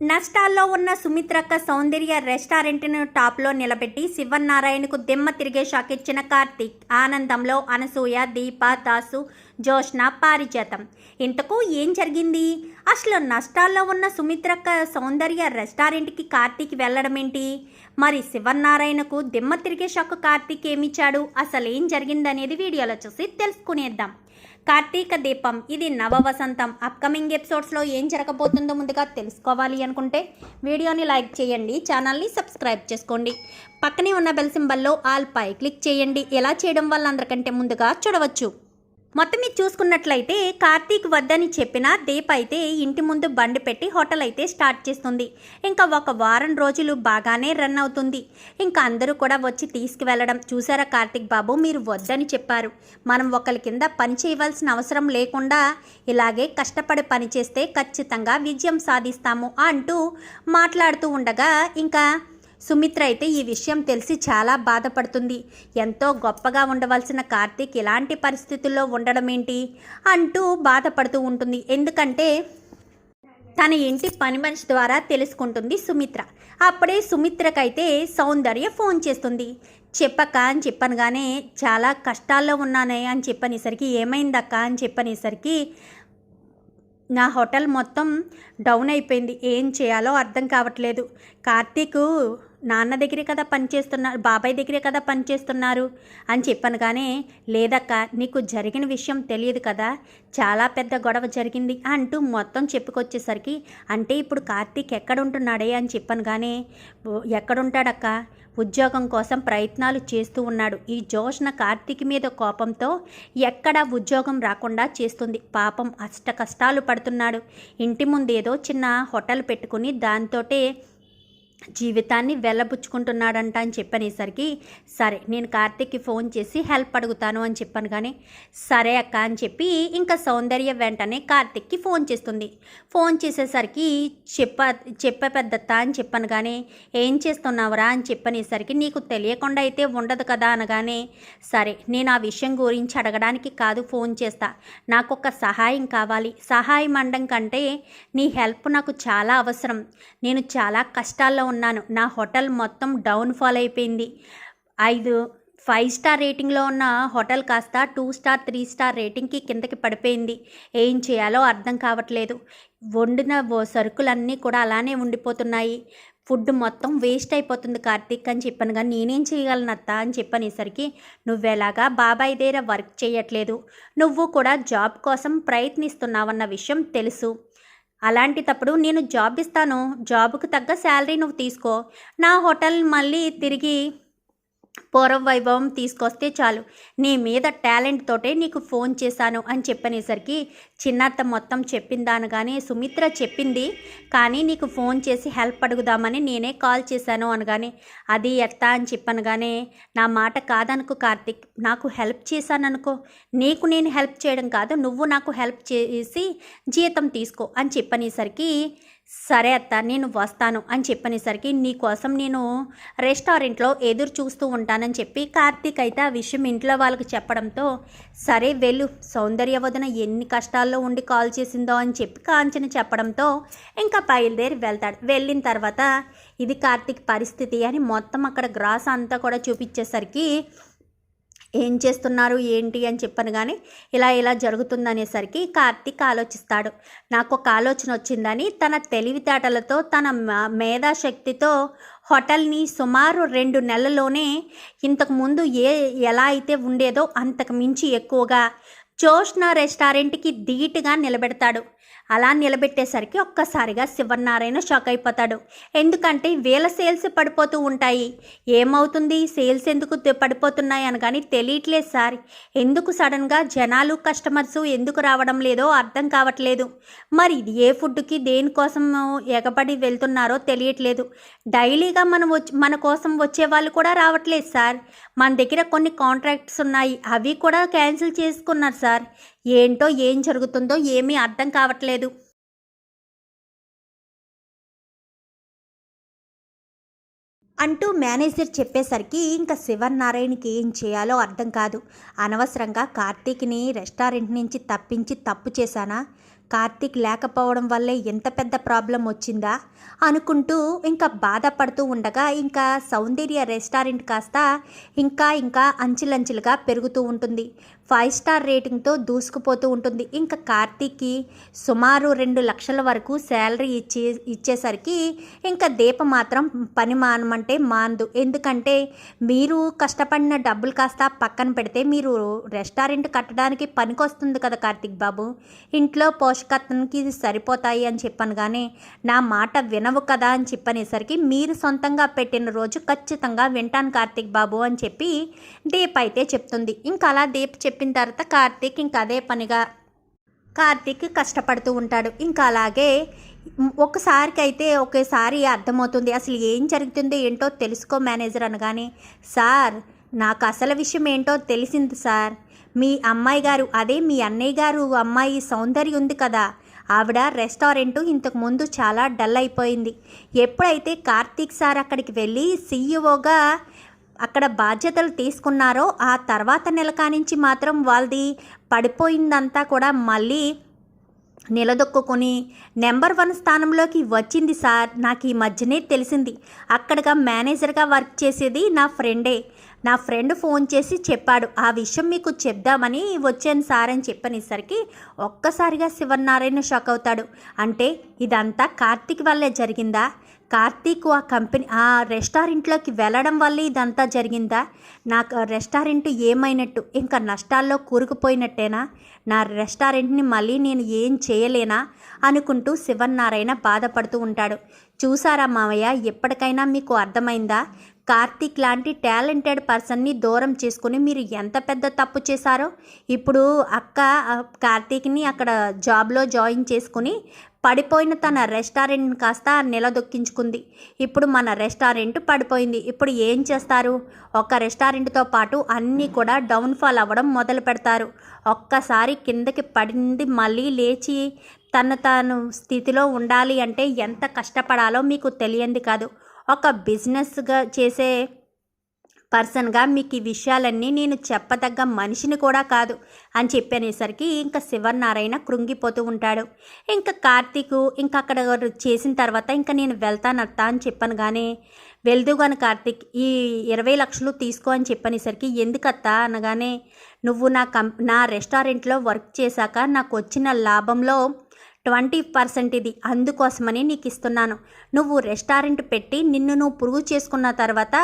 నష్టాల్లో ఉన్న సుమిత్రక్క సౌందర్య రెస్టారెంట్ను టాప్లో నిలబెట్టి శివనారాయణకు దిమ్మ తిరిగే షాక్ ఇచ్చిన కార్తీక్ ఆనందంలో అనసూయ దీప దాసు జోష్న పారిజాతం. ఇంతకు ఏం జరిగింది? అసలు నష్టాల్లో ఉన్న సుమిత్రక్క సౌందర్య రెస్టారెంట్కి కార్తీక్ వెళ్ళడం ఏంటి మరి శివనారాయణకు దిమ్మ తిరిగే షాక్ కార్తీక్ ఏమిచ్చాడు? అసలు ఏం జరిగిందనేది వీడియోలో చూసి తెలుసుకునేద్దాం. కార్తీక దీపం ఇది నవ వసంతం అప్కమింగ్ ఎపిసోడ్స్లో ఏం జరగబోతుందో ముందుగా తెలుసుకోవాలి అనుకుంటే వీడియోని లైక్ చేయండి ఛానల్ని సబ్స్క్రైబ్ చేసుకోండి. పక్కనే ఉన్న బెల్ సింబల్లో ఆల్ పై క్లిక్ చేయండి. ఎలా చేయడం వల్ల అందరికంటే ముందుగా చూడవచ్చు. మొత్తం ఇది చూసుకున్నట్లయితే కార్తీక్ వద్దని చెప్పిన దీప్ అయితే ఇంటి ముందు బండి పెట్టి హోటల్ అయితే స్టార్ట్ చేస్తుంది. ఇంకా ఒక వారం రోజులు బాగానే రన్ అవుతుంది. ఇంకా అందరూ కూడా వచ్చి తీసుకువెళ్ళడం. చూసారా కార్తీక్ బాబు? మీరు వద్దని చెప్పారు. మనం ఒకరి కింద పని చేయవలసిన అవసరం లేకుండా ఇలాగే కష్టపడి పని చేస్తే ఖచ్చితంగా విజయం సాధిస్తాము అంటూ మాట్లాడుతూ ఉండగా ఇంకా సుమిత్ర అయితే ఈ విషయం తెలిసి చాలా బాధపడుతుంది. ఎంతో గొప్పగా ఉండవలసిన కార్తీక్ ఇలాంటి పరిస్థితుల్లో ఉండడం ఏంటి అంటూ బాధపడుతూ ఉంటుంది. ఎందుకంటే తన ఇంటి పని మనిషి ద్వారా తెలుసుకుంటుంది సుమిత్ర. అప్పుడే సుమిత్రకైతే సౌందర్య ఫోన్ చేస్తుంది. చెప్పక్క అని చెప్పనుగానే చాలా కష్టాల్లో ఉన్నానే అని చెప్పనేసరికి ఏమైందక్క అని చెప్పనేసరికి నా హోటల్ మొత్తం డౌన్ అయిపోయింది. ఏం చేయాలో అర్థం కావట్లేదు. కార్తీక్ నాన్న దగ్గరే కదా పనిచేస్తున్నారు బాబాయ్ దగ్గరే కదా పనిచేస్తున్నారు అని చెప్పాను కానీ లేదక్క నీకు జరిగిన విషయం తెలియదు కదా చాలా పెద్ద గొడవ జరిగింది అంటూ మొత్తం చెప్పుకొచ్చేసరికి అంటే ఇప్పుడు కార్తీక్ ఎక్కడుంటున్నాడే అని చెప్పాను కానీ ఎక్కడుంటాడక్క? ఉద్యోగం కోసం ప్రయత్నాలు చేస్తూ ఉన్నాడు. ఈ జోష్న కార్తీక్ మీద కోపంతో ఎక్కడా ఉద్యోగం రాకుండా చేస్తుంది. పాపం అష్ట కష్టాలు పడుతున్నాడు. ఇంటి ముందు ఏదో చిన్న హోటల్ పెట్టుకుని దాంతోటే జీవితాన్ని వెళ్ళబుచ్చుకుంటున్నాడంట అని చెప్పనేసరికి సరే నేను కార్తీక్కి ఫోన్ చేసి హెల్ప్ అడుగుతాను అని చెప్పాను కానీ సరే అక్క అని చెప్పి ఇంకా సౌందర్య వెంటనే కార్తీక్కి ఫోన్ చేస్తుంది. ఫోన్ చేసేసరికి చెప్ప చెప్ప పెద్దత్త అని చెప్పాను కానీ ఏం చేస్తున్నావురా అని చెప్పనేసరికి నీకు తెలియకుండా అయితే ఉండదు కదా అనగానే సరే నేను ఆ విషయం గురించి అడగడానికి కాదు ఫోన్ చేస్తా. నాకు ఒక సహాయం కావాలి. సహాయం అండం కంటే నీ హెల్ప్ నాకు చాలా అవసరం. నేను చాలా కష్టాల్లో ఉన్నాను. నా హోటల్ మొత్తం డౌన్ఫాల్ అయిపోయింది. ఐదు ఫైవ్ స్టార్ రేటింగ్లో ఉన్న హోటల్ కాస్త టూ స్టార్ త్రీ స్టార్ రేటింగ్కి కిందకి పడిపోయింది. ఏం చేయాలో అర్థం కావట్లేదు. వండిన సరుకులన్నీ కూడా అలానే ఉండిపోతున్నాయి. ఫుడ్ మొత్తం వేస్ట్ అయిపోతుంది కార్తీక్ అని చెప్పాను. కానీ నేనేం చేయగలను అత్త అని చెప్పనేసరికి నువ్వెలాగా బాబాయ్ దగ్గర వర్క్ చేయట్లేదు. నువ్వు కూడా జాబ్ కోసం ప్రయత్నిస్తున్నావన్న విషయం తెలుసు. అలాంటిటప్పుడు నేను జాబ్ ఇస్తాను జాబ్కు తగ్గ శాలరీ నువ్వు తీసుకో. నా హోటల్ మళ్ళీ తిరిగి పూర్వ వైభవం తీసుకొస్తే చాలు. నీ మీద టాలెంట్ తోటే నీకు ఫోన్ చేశాను అని చెప్పనేసరికి చిన్నత్త మొత్తం చెప్పిందాను కానీ సుమిత్ర చెప్పింది. కానీ నీకు ఫోన్ చేసి హెల్ప్ అడుగుదామని నేనే కాల్ చేశాను అనగానే అది ఎత్తా అని చెప్పనగానే నా మాట కాదనుకో కార్తిక్ నాకు హెల్ప్ చేశాననుకో. నీకు నేను హెల్ప్ చేయడం కాదు నువ్వు నాకు హెల్ప్ చేసి జీతం తీసుకో అని చెప్పనేసరికి సరే అత్త నేను వస్తాను అని చెప్పనేసరికి నీకోసం నేను రెస్టారెంట్లో ఎదురు చూస్తూ ఉంటానని చెప్పి కార్తీక్ అయితే ఆ విషయం ఇంట్లో వాళ్ళకి చెప్పడంతో సరే వెళ్ళు సౌందర్య వదన ఎన్ని కష్టాల్లో ఉండి కాల్ చేసిందో అని చెప్పి కాంచన చెప్పడంతో ఇంకా బయలుదేరి వెళ్తాడు. వెళ్ళిన తర్వాత ఇది కార్తీక్ పరిస్థితి అని మొత్తం అక్కడ గ్రాస్ అంతా కూడా చూపించేసరికి ఏం చేస్తున్నారు ఏంటి అని చెప్పను కానీ ఇలా ఇలా జరుగుతుందనేసరికి కార్తీక్ ఆలోచిస్తాడు. నాకు ఒక ఆలోచన వచ్చిందని తన తెలివితేటలతో తన మ- మేధాశక్తితో హోటల్ని సుమారు రెండు నెలల్లోనే ఇంతకుముందు ఏ ఎలా అయితే ఉండేదో అంతకు మించి ఎక్కువగా జోష్న రెస్టారెంట్కి ధీటుగా నిలబెడతాడు. అలా నిలబెట్టేసరికి ఒక్కసారిగా శివనారాయణ షాక్ అయిపోతాడు. ఎందుకంటే వేల సేల్స్ పడిపోతూ ఉంటాయి. ఏమవుతుంది? సేల్స్ ఎందుకు తె- పడిపోతున్నాయి అనగాని తెలియట్లేదు సార్. ఎందుకు సడన్గా జనాలు కస్టమర్స్ ఎందుకు రావడం లేదో అర్థం కావట్లేదు. మరి ఇది ఏ ఫుడ్కి దేనికోసం ఎగబడి వెళ్తున్నారో తెలియట్లేదు. డైలీగా మనం వచ్చి మన కోసం వచ్చే వాళ్ళు కూడా రావట్లేదు సార్. మన దగ్గర కొన్ని కాంట్రాక్ట్స్ ఉన్నాయి. అవి కూడా క్యాన్సిల్ చేసుకున్నారు సార్. ఏంటో ఏం జరుగుతుందో ఏమీ అర్థం కావట్లేదు. అంటూ మేనేజర్ చెప్పేసరికి ఇంకా శివనారాయణకి ఏం చేయాలో అర్థం కాదు. అనవసరంగా కార్తీక్ని రెస్టారెంట్ నుంచి తప్పించి తప్పు చేశానా? కార్తీక్ లేకపోవడం వల్లే ఎంత పెద్ద ప్రాబ్లం వచ్చిందా? అనుకుంటూ ఇంకా బాధపడుతూ ఉండగా ఇంకా సౌందర్య రెస్టారెంట్ కాస్త ఇంకా ఇంకా అంచులంచులుగా పెరుగుతూ ఉంటుంది. ఫైవ్ స్టార్ రేటింగ్తో దూసుకుపోతూ ఉంటుంది. ఇంకా కార్తీక్కి సుమారు రెండు లక్షల వరకు శాలరీ ఇచ్చి ఇచ్చేసరికి ఇంకా దీప మాత్రం పని మానమంటే మానదు. ఎందుకంటే మీరు కష్టపడిన డబ్బులు కాస్త పక్కన పెడితే మీరు రెస్టారెంట్ కట్టడానికి పనికొస్తుంది కదా కార్తీక్ బాబు. ఇంట్లో పోషకత్వానికి సరిపోతాయి అని చెప్పాను కానీ నా మాట వినవు కదా అని చెప్పనేసరికి మీరు సొంతంగా పెట్టిన రోజు ఖచ్చితంగా వింటాను కార్తీక్ బాబు అని చెప్పి దీప్ అయితే చెప్తుంది. ఇంకా అలా దీప్ చెప్పిన తర్వాత కార్తీక్ ఇంకా అదే పనిగా కార్తీక్ కష్టపడుతూ ఉంటాడు. ఇంకా అలాగే ఒకసారికి అయితే ఒకేసారి అర్థమవుతుంది. అసలు ఏం జరుగుతుందో ఏంటో తెలుసుకో మేనేజర్ అనగానే సార్ నాకు అసలు విషయం ఏంటో తెలిసింది సార్. మీ అమ్మాయి గారు అదే మీ అన్నయ్య గారు అమ్మాయి సౌందర్య ఉంది కదా. ఆవిడ రెస్టారెంట్ ఇంతకు ముందు చాలా డల్ అయిపోయింది. ఎప్పుడైతే కార్తీక్ సార్ అక్కడికి వెళ్ళి సీఈఓగా అక్కడ బాధ్యతలు తీసుకున్నారో ఆ తర్వాత నెలకా నుంచి మాత్రం వాళ్ళది పడిపోయిందంతా కూడా మళ్ళీ నిలదొక్కుని నెంబర్ వన్ స్థానంలోకి వచ్చింది సార్. నాకు ఈ మధ్యనే తెలిసింది. అక్కడగా మేనేజర్గా వర్క్ చేసేది నా ఫ్రెండే. నా ఫ్రెండ్ ఫోన్ చేసి చెప్పాడు. ఆ విషయం మీకు చెప్దామని వచ్చాను సార్ అని చెప్పనేసరికి ఒక్కసారిగా శివనారాయణ షాక్ అవుతాడు. అంటే ఇదంతా కార్తీక్ వల్లే జరిగిందా? కార్తీక్ ఆ కంపెనీ ఆ రెస్టారెంట్లోకి వెళ్ళడం వల్ల ఇదంతా జరిగిందా? నాకు రెస్టారెంట్ ఏమైనట్టు ఇంకా నష్టాల్లో కూరుకుపోయినట్టేనా? నా రెస్టారెంట్ని మళ్ళీ నేను ఏం చేయలేనా? అనుకుంటూ శివన్నారాయణ బాధపడుతూ ఉంటాడు. చూసారా మావయ్య ఎప్పటికైనా మీకు అర్థమైందా? కార్తీక్ లాంటి టాలెంటెడ్ పర్సన్ని దూరం చేసుకుని మీరు ఎంత పెద్ద తప్పు చేశారో? ఇప్పుడు అక్క కార్తీక్ని అక్కడ జాబ్లో జాయిన్ చేసుకుని పడిపోయిన తన రెస్టారెంట్ కాస్త నిలదొక్కించుకుంది. ఇప్పుడు మన రెస్టారెంట్ పడిపోయింది. ఇప్పుడు ఏం చేస్తారు? ఒక రెస్టారెంట్తో పాటు అన్నీ కూడా డౌన్ఫాల్ అవ్వడం మొదలు పెడతారు. ఒక్కసారి కిందకి పడింది మళ్ళీ లేచి తన తాను స్థితిలో ఉండాలి అంటే ఎంత కష్టపడాలో మీకు తెలియంది కాదు. ఒక బిజినెస్గా చేసే పర్సన్గా మీకు ఈ విషయాలన్నీ నేను చెప్పదగ్గ మనిషిని కూడా కాదు అని చెప్పనేసరికి ఇంకా శివనారాయణ కృంగిపోతూ ఉంటాడు. ఇంకా కార్తీక్ ఇంకా అక్కడ చేసిన తర్వాత ఇంకా నేను వెళ్తానత్తా అని చెప్పాను కానీ వెళ్దుగాను కార్తీక్ ఈ ఇరవై లక్షలు తీసుకో అని చెప్పనేసరికి ఎందుకత్తా? అనగానే నువ్వు నా కం నా రెస్టారెంట్లో వర్క్ చేశాక నాకు వచ్చిన లాభంలో ట్వంటీ పర్సెంట్ ఇది అందుకోసమని నీకు ఇస్తున్నాను నువ్వు రెస్టారెంట్ పెట్టి నిన్ను నువ్వు పురుగు చేసుకున్న తర్వాత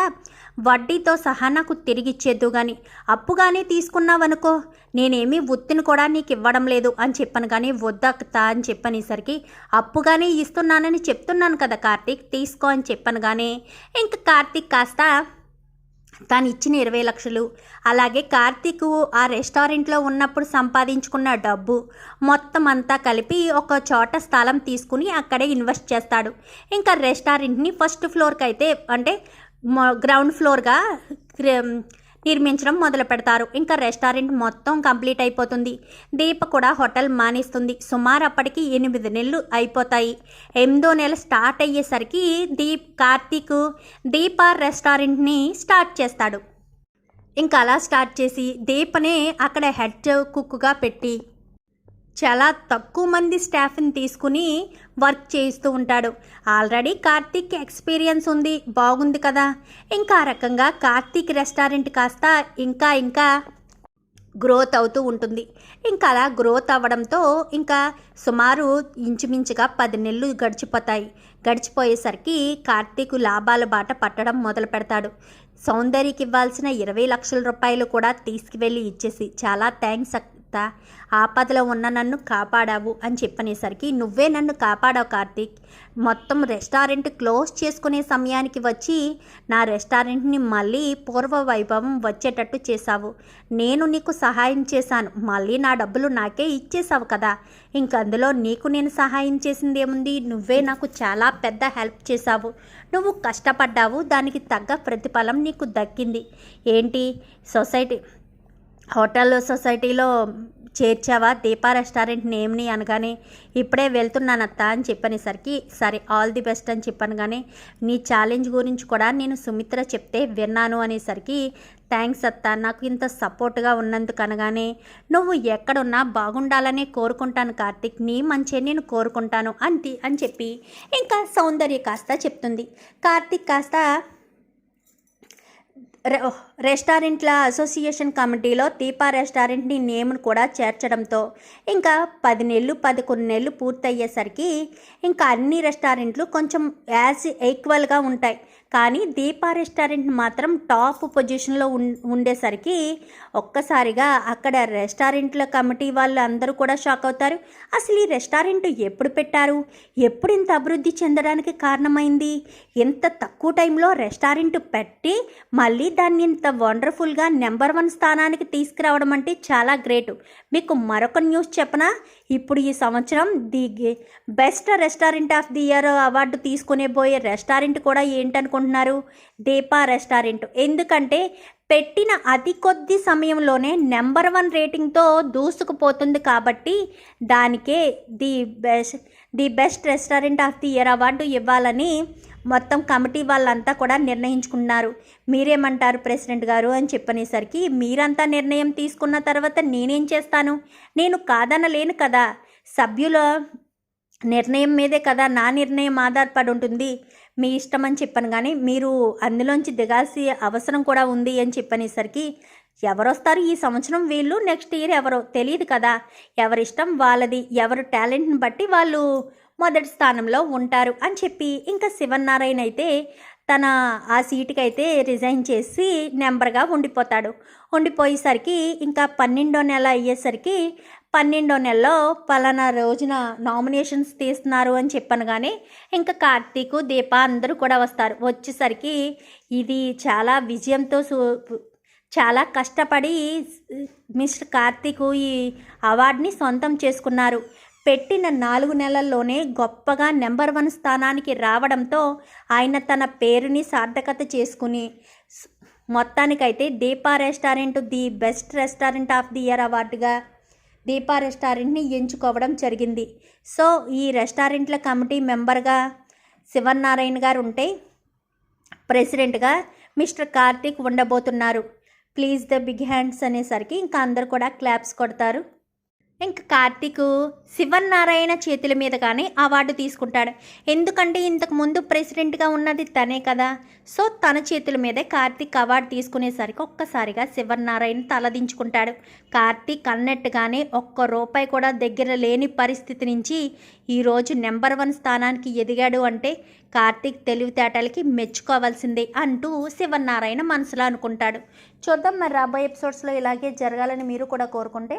వడ్డీతో సహా నాకు తిరిగి ఇచ్చేద్దు కానీ అప్పుగానే తీసుకున్నావనుకో నేనేమీ ఉత్తిని కూడా నీకు ఇవ్వడం లేదు అని చెప్పాను కానీ వద్దక్తా అని చెప్పనేసరికి అప్పుగానే ఇస్తున్నానని చెప్తున్నాను కదా కార్తీక్ తీసుకో అని చెప్పాను కానీ ఇంక కార్తీక్ కాస్త తాను ఇచ్చిన ఇరవై లక్షలు. అలాగే కార్తీక్ ఆ రెస్టారెంట్లో ఉన్నప్పుడు సంపాదించుకున్న డబ్బు మొత్తం అంతా కలిపి ఒక చోట స్థలం తీసుకుని అక్కడే ఇన్వెస్ట్ చేస్తాడు. ఇంకా రెస్టారెంట్ని ఫస్ట్ ఫ్లోర్కి అయితే అంటే గ్రౌండ్ ఫ్లోర్గా నిర్మించడం మొదలు పెడతారు. ఇంకా రెస్టారెంట్ మొత్తం కంప్లీట్ అయిపోతుంది. దీప కూడా హోటల్ మానేస్తుంది. సుమారు అప్పటికి ఎనిమిది నెలలు అయిపోతాయి. ఎనిమిదో నెల స్టార్ట్ అయ్యేసరికి దీప్ కార్తీక్ దీప రెస్టారెంట్ని స్టార్ట్ చేస్తాడు. ఇంకా అలా స్టార్ట్ చేసి దీపనే అక్కడ హెడ్ కుక్గా పెట్టి చాలా తక్కువ మంది స్టాఫ్ని తీసుకుని వర్క్ చేయిస్తూ ఉంటాడు. ఆల్రెడీ కార్తీక్ ఎక్స్పీరియన్స్ ఉంది బాగుంది కదా. ఇంకా ఆ రకంగా కార్తీక్ రెస్టారెంట్ కాస్త ఇంకా ఇంకా గ్రోత్ అవుతూ ఉంటుంది. ఇంకా అలా గ్రోత్ అవ్వడంతో ఇంకా సుమారు ఇంచుమించుగా పది నెలలు గడిచిపోతాయి. గడిచిపోయేసరికి కార్తీక్ లాభాల బాట పట్టడం మొదలు పెడతాడు. సౌందర్యకి ఇవ్వాల్సిన ఇరవై లక్షల రూపాయలు కూడా తీసుకువెళ్ళి ఇచ్చేసి చాలా థ్యాంక్స్ అత్త ఆపదలో ఉన్న నన్ను కాపాడావు అని చెప్పనేసరికి నువ్వే నన్ను కాపాడావు కార్తీక్. మొత్తం రెస్టారెంట్ క్లోజ్ చేసుకునే సమయానికి వచ్చి నా రెస్టారెంట్ని మళ్ళీ పూర్వ వైభవం వచ్చేటట్టు చేశావు. నేను నీకు సహాయం చేశాను. మళ్ళీ నా డబ్బులు నాకే ఇచ్చేసావు కదా. ఇంక అందులో నీకు నేను సహాయం చేసింది ఏముంది నువ్వే నాకు చాలా పెద్ద హెల్ప్ చేశావు. నువ్వు కష్టపడ్డావు. దానికి తగ్గ ప్రతిఫలం నీకు దక్కింది. ఏంటి? సొసైటీ హోటల్ సొసైటీలో చేర్చావా? దీపా రెస్టారెంట్ నేమ్ని అనగానే ఇప్పుడే వెళ్తున్నానత్త అని చెప్పనేసరికి సరే ఆల్ ది బెస్ట్ అని చెప్పాను కానీ నీ ఛాలెంజ్ గురించి కూడా నేను సుమిత్ర చెప్తే విన్నాను అనేసరికి థ్యాంక్స్ అత్త నాకు ఇంత సపోర్ట్గా ఉన్నందుకు అనగానే నువ్వు ఎక్కడున్నా బాగుండాలనే కోరుకుంటాను కార్తిక్ నీ మంచి నేను కోరుకుంటాను అంతే అని చెప్పి ఇంకా సౌందర్య కాస్త చెప్తుంది. కార్తిక్ కాస్త రెస్టారెంట్ల అసోసియేషన్ కమిటీలో దీపా రెస్టారెంట్ని నేమ్ను కూడా చేర్చడంతో ఇంకా పది నెలలు పదకొండు నెలలు పూర్తయ్యేసరికి ఇంకా అన్ని రెస్టారెంట్లు కొంచెం యాజ్ ఈక్వల్గా ఉంటాయి. కానీ దీపా రెస్టారెంట్ మాత్రం టాప్ పొజిషన్లో ఉం ఉండేసరికి ఒక్కసారిగా అక్కడ రెస్టారెంట్ల కమిటీ వాళ్ళు అందరూ కూడా షాక్ అవుతారు. అసలు ఈ రెస్టారెంట్ ఎప్పుడు పెట్టారు? ఎప్పుడు ఇంత అభివృద్ధి చెందడానికి కారణమైంది? ఇంత తక్కువ టైంలో రెస్టారెంట్ పెట్టి మళ్ళీ దాన్ని ఇంత వండర్ఫుల్గా నెంబర్ వన్ స్థానానికి తీసుకురావడం అంటే చాలా గ్రేట్. మీకు మరొక న్యూస్ చెప్పనా? ఇప్పుడు ఈ సంవత్సరం the best restaurant of the year award తీసుకునే పోయే రెస్టారెంట్ కూడా ఏంటనుకుంటున్నారు? దీపా రెస్టారెంట్. ఎందుకంటే పెట్టిన అతి కొద్ది సమయంలోనే నెంబర్ వన్ రేటింగ్తో దూసుకుపోతుంది కాబట్టి దానికే the best the best restaurant of the year award ఇవ్వాలని మొత్తం కమిటీ వాళ్ళంతా కూడా నిర్ణయించుకున్నారు. మీరేమంటారు ప్రెసిడెంట్ గారు అని చెప్పనేసరికి మీరంతా నిర్ణయం తీసుకున్న తర్వాత నేనేం చేస్తాను? నేను కాదనలేను కదా. సభ్యుల నిర్ణయం మీదే కదా నా నిర్ణయం ఆధారపడి ఉంటుంది. మీ ఇష్టం అని చెప్పాను కానీ మీరు అందులోంచి దిగాల్సి అవసరం కూడా ఉంది అని చెప్పనేసరికి ఎవరొస్తారు ఈ సంవత్సరం వీళ్ళు? నెక్స్ట్ ఇయర్ ఎవరో తెలియదు కదా. ఎవరిష్టం వాళ్ళది ఎవరు టాలెంట్ని బట్టి వాళ్ళు మొదటి స్థానంలో ఉంటారు అని చెప్పి ఇంకా శివనారాయణ అయితే తన ఆ సీటుకి అయితే రిజైన్ చేసి నెంబర్గా ఉండిపోతాడు. ఉండిపోయేసరికి ఇంకా పన్నెండో నెల అయ్యేసరికి పన్నెండో నెలలో పలానా రోజున నామినేషన్స్ తీస్తున్నారు అని చెప్పాను కానీ ఇంకా కార్తీక్ దీప అందరూ కూడా వస్తారు. వచ్చేసరికి ఇది చాలా విజయంతో చాలా కష్టపడి మిస్టర్ కార్తీక్ ఈ అవార్డుని సొంతం చేసుకున్నారు. పెట్టిన నాలుగు నెలల్లోనే గొప్పగా నెంబర్ వన్ స్థానానికి రావడంతో ఆయన తన పేరుని సార్థకత చేసుకుని మొత్తానికైతే Deepa restaurant the best restaurant of the year అవార్డుగా Deepa రెస్టారెంట్ని ఎంచుకోవడం జరిగింది. సో ఈ రెస్టారెంట్ల కమిటీ మెంబర్గా శివనారాయణ గారు ఉంటే ప్రెసిడెంట్గా మిస్టర్ కార్తీక్ ఉండబోతున్నారు. ప్లీజ్ ద బిగ్ హ్యాండ్స్ అనేసరికి ఇంకా అందరు కూడా క్లాప్స్ కొడతారు. ఇంకా కార్తీక్ శివనారాయణ చేతుల మీద కానీ అవార్డు తీసుకుంటాడు. ఎందుకంటే ఇంతకు ముందు ప్రెసిడెంట్గా ఉన్నది తనే కదా. సో తన చేతుల మీదే కార్తీక్ అవార్డు తీసుకునేసరికి ఒక్కసారిగా శివనారాయణ తలదించుకుంటాడు కార్తీక్ అన్నట్టుగానే ఒక్క రూపాయి కూడా దగ్గర లేని పరిస్థితి నుంచి ఈరోజు నెంబర్ వన్ స్థానానికి ఎదిగాడు అంటే కార్తీక్ తెలివితేటలకి మెచ్చుకోవాల్సిందే అంటూ శివనారాయణ మనసులో అనుకుంటాడు. చూద్దాం మరి రాబోయే ఎపిసోడ్స్లో ఇలాగే జరగాలని మీరు కూడా కోరుకుంటే